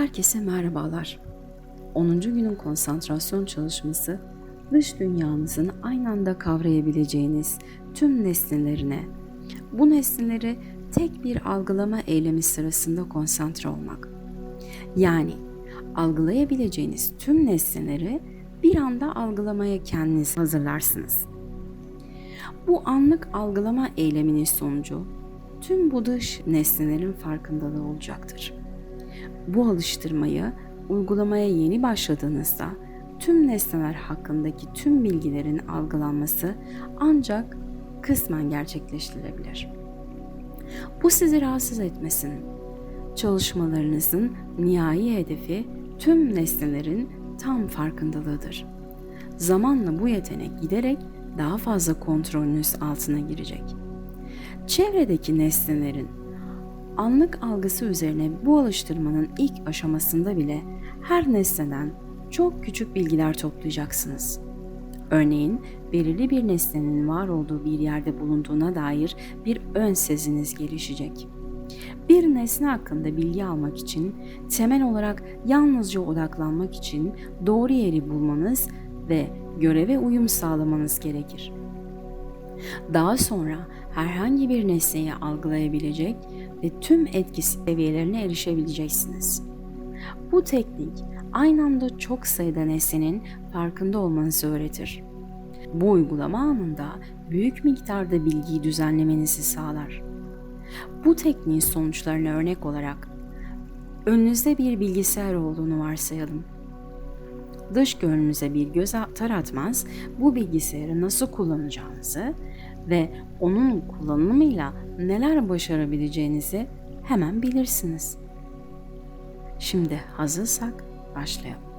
Herkese merhabalar. 10. günün konsantrasyon çalışması dış dünyanızın aynı anda kavrayabileceğiniz tüm nesnelerine, bu nesneleri tek bir algılama eylemi sırasında konsantre olmak. Yani algılayabileceğiniz tüm nesneleri bir anda algılamaya kendiniz hazırlarsınız. Bu anlık algılama eyleminin sonucu tüm bu dış nesnelerin farkındalığı olacaktır. Bu alıştırmayı uygulamaya yeni başladığınızda tüm nesneler hakkındaki tüm bilgilerin algılanması ancak kısmen gerçekleştirilebilir. Bu sizi rahatsız etmesin. Çalışmalarınızın nihai hedefi tüm nesnelerin tam farkındalığıdır. Zamanla bu yetenek giderek daha fazla kontrolünüz altına girecek. Çevredeki nesnelerin anlık algısı üzerine bu alıştırmanın ilk aşamasında bile her nesneden çok küçük bilgiler toplayacaksınız. Örneğin belirli bir nesnenin var olduğu bir yerde bulunduğuna dair bir ön seziniz gelişecek. Bir nesne hakkında bilgi almak için temel olarak yalnızca odaklanmak için doğru yeri bulmanız ve göreve uyum sağlamanız gerekir. Daha sonra herhangi bir nesneyi algılayabilecek ve tüm etki seviyelerine erişebileceksiniz. Bu teknik aynı anda çok sayıda nesnenin farkında olmanızı öğretir. Bu uygulama anında büyük miktarda bilgiyi düzenlemenizi sağlar. Bu tekniğin sonuçlarına örnek olarak önünüzde bir bilgisayar olduğunu varsayalım. Dış görünümüze bir göz atar atmaz bu bilgisayarı nasıl kullanacağınızı ve onun kullanımıyla neler başarabileceğinizi hemen bilirsiniz. Şimdi hazırsak başlayalım.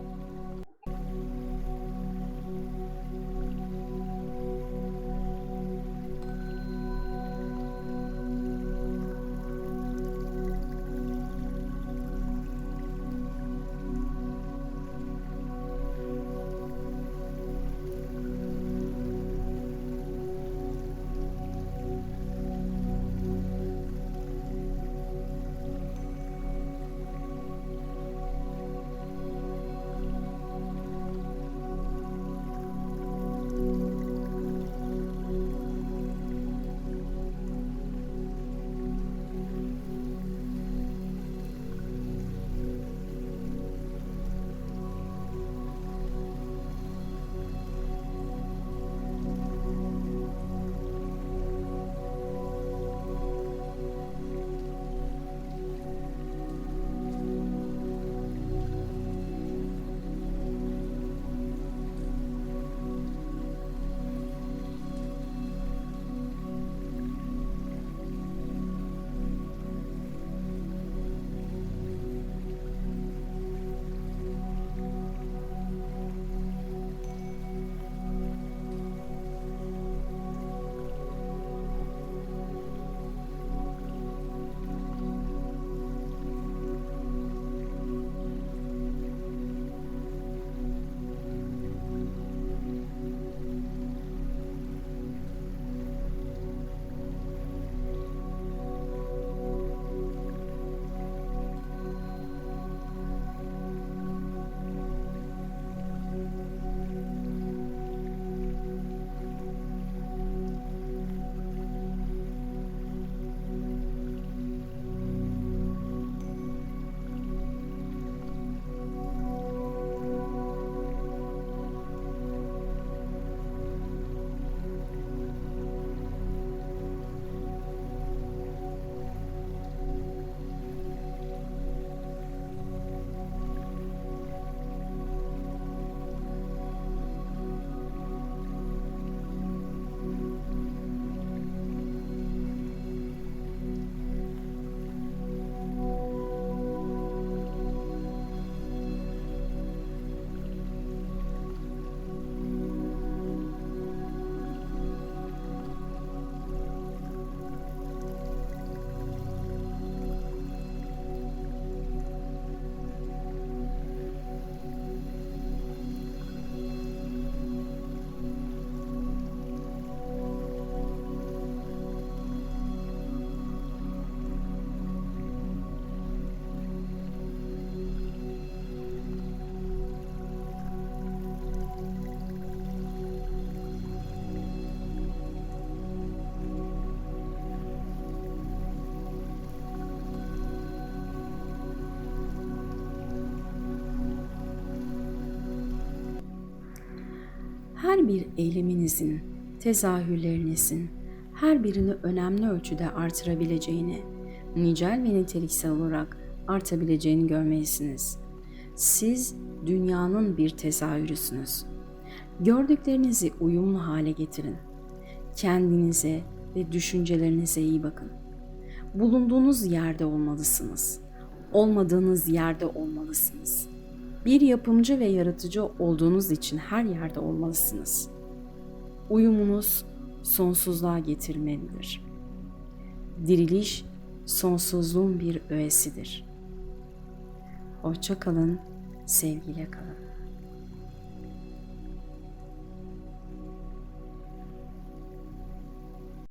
Her bir eyleminizin, tezahürlerinizin her birini önemli ölçüde artırabileceğini, nicel ve niteliksel olarak artabileceğini görmelisiniz. Siz dünyanın bir tezahürüsünüz. Gördüklerinizi uyumlu hale getirin. Kendinize ve düşüncelerinize iyi bakın. Bulunduğunuz yerde olmalısınız. Olmadığınız yerde olmalısınız. Bir yapımcı ve yaratıcı olduğunuz için her yerde olmalısınız. Uyumunuz sonsuzluğa getirmelidir. Diriliş sonsuzluğun bir öğesidir. Hoşça kalın, sevgiyle kalın.